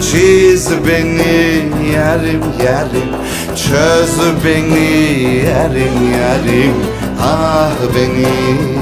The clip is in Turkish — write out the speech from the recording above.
Çiz beni yarim yarim Çöz beni yarim yarim. Ah beni